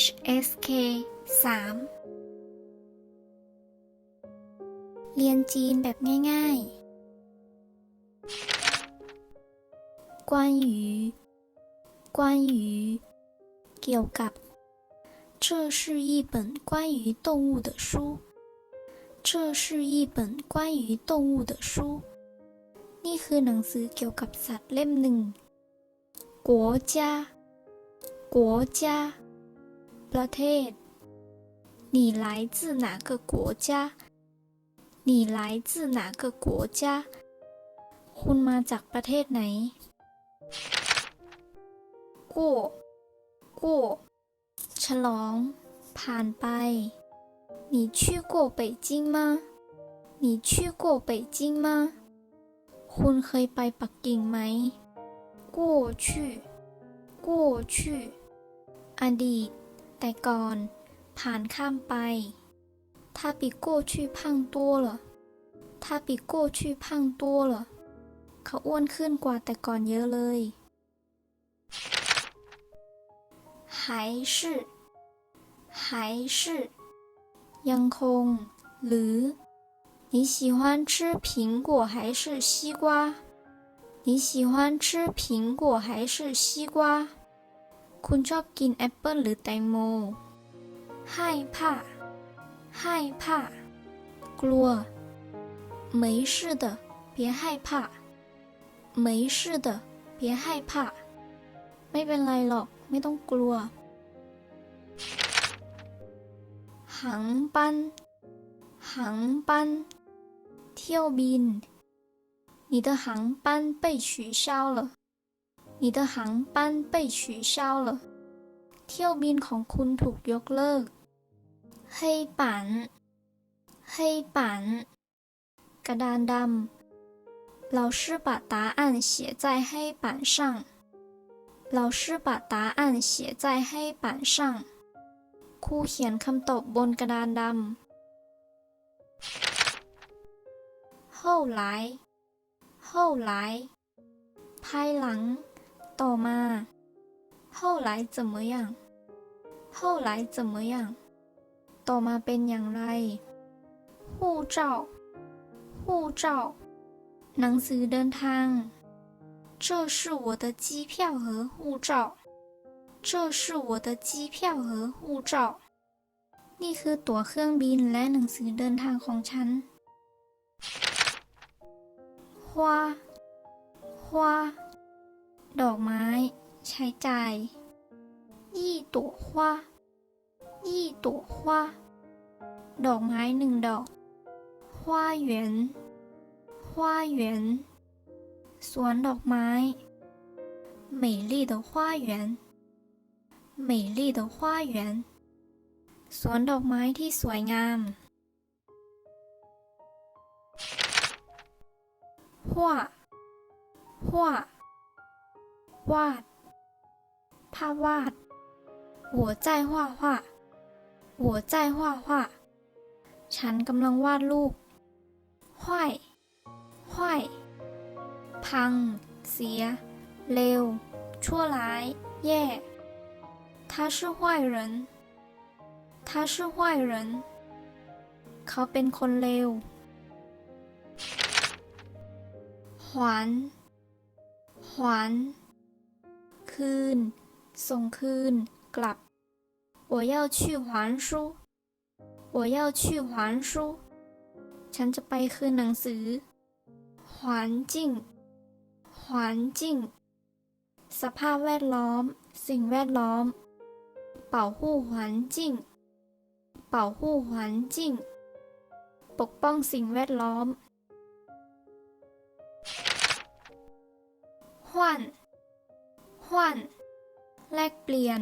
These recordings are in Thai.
HSK 3 เรียนจีนแบบง่ายๆ关于关于เกี่ยวกับ 这是一本关于动物的书这是一本关于动物的书นี่คือหนังสือเกี่ยวกับสัตว์เล่มหนึ่ง国家国家 ประเทศ你来自哪个国家你来自哪个国家คุณมาจากประเทศไหน过过ฉลอง ผ่านไป你去过北京吗你去过北京吗คุณเคยไปปักกิ่งไหม过去过去อดีต แต่ก่อน ผ่านข้ามไป他比过去胖多了他比过去胖多了เขาอ้วนขึ้นกว่าแต่ก่อนเยอะเลย还是还是ยังคง หรือ你喜欢吃苹果还是西瓜？你喜欢吃苹果还是西瓜？ คุณชอบกินแอปเปิลหรือแตงโม害怕害怕กลัว没事的别害怕没事的别害怕ไม่เป็นไรหรอก ไม่ต้องกลัว航班航班เที่ยวบิน你的航班被取消了 你的航班被取消了เที่ยวบินของคุณถูกยกเลิก黑板黑板กระดานดำ老师把答案写在黑板上老师把答案写在黑板上ครูเขียนคำตอบบนกระดานดำ后来后来ภายหลัง ต่อมา后来怎么样后来怎么样ต่อมาเป็นอย่างไร护照护照หนังสือเดินทาง这是我的机票和护照这是我的机票和护照นี่คือตั๋วเครื่องบินและหนังสือเดินทางของฉัน花花 ดอกไม้ ใช้จ่ายยี่ตัว花ยี่ตัว花ดอกไม้หนึ่งดอก花园花园สวนดอกไม้美丽的花园美丽的花园สวนดอกไม้ที่สวยงาม画画 วาดภาพวาด我在画画我在画画ฉันกำลังวาดรูป坏坏พัง เสีย เร็ว ชั่วร้าย แย่他是坏人他是坏人เขาเป็นคนเลวหวานหวาน คืน ส่งคืน กลับ我要去还书我要去还书ฉันจะไปคืนหนังสือ环境环境สภาพแวดล้อม สิ่งแวดล้อม保护环境保护环境ปกป้องสิ่งแวดล้อม换 换แลกเปลี่ยน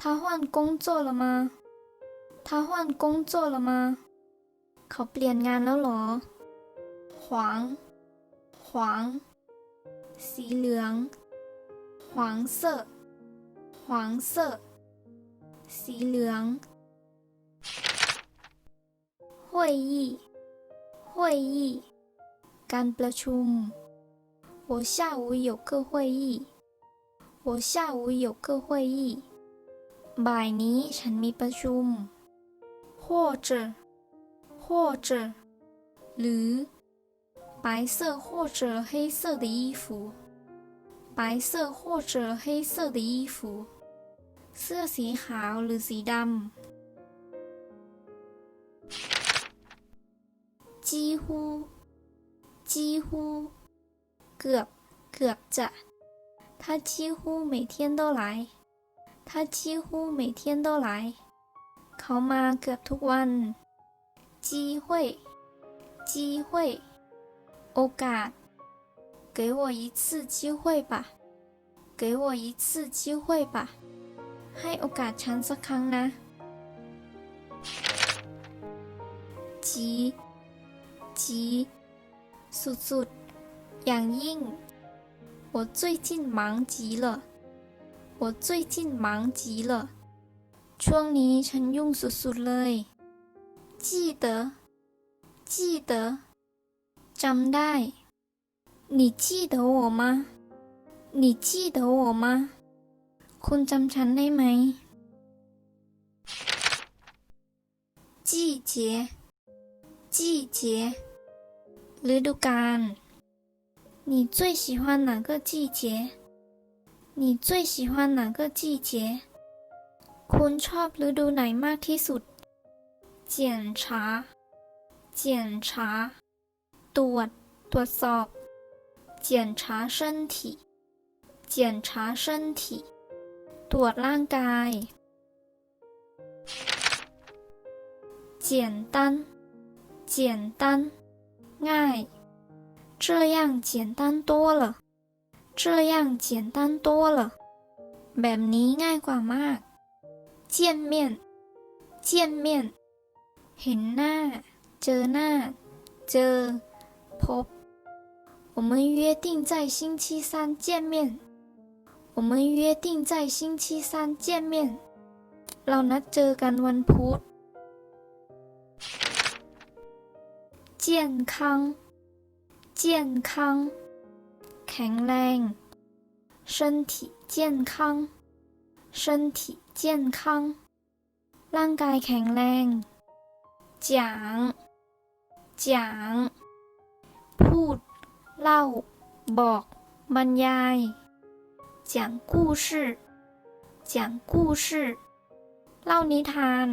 他换工作了吗他换工作了吗เขาเปลี่ยนงานแล้วเหรอ黄黄สีเหลือง黄色黄色สีเหลือง会议会议การประชุม我下午有个会议 我下午有个会议 บ่ายนี้ฉันมีประชุม或者或者หรือ白色或者黑色的衣服白色或者黑色的衣服เสื้อสีขาวหรือสีดำ几乎几乎เกือบเกือบจะ 他几乎每天都来他几乎每天都来เขามาเกือบทุกวัน机会机会โอกาส给我一次机会吧给我一次机会吧ให้โอกาสฉันสักครั้งนะ急急สุดๆอย่างยิ่ง 我最近忙极了我最近忙极了ช่วงนี้ฉันยุ่งสุดๆเลย记得记得จำได้你记得我吗你记得我吗คุณจำฉันได้ไหม季节季节ฤดูกาล 你最喜欢哪个季节你最喜欢哪个季节คุณชอบฤดูไหนมากที่สุด检查检查ตรวจตรวจสอบ检查身体检查身体ตรวจร่างกาย简单简单ง่าย 这样简单多了这样简单多了แบบนี้ง่ายกว่ามาก见面见面เห็นหน้า เจอหน้า เจอ พบ我们约定在星期三见面我们约定在星期三见面เรานัดเจอกันวันพุธ健康 健康แข็งแรง身体健康身体健康ร่างกายแข็งแรง讲讲พูด เล่า บอก บรรยาย讲故事讲故事เล่านิทาน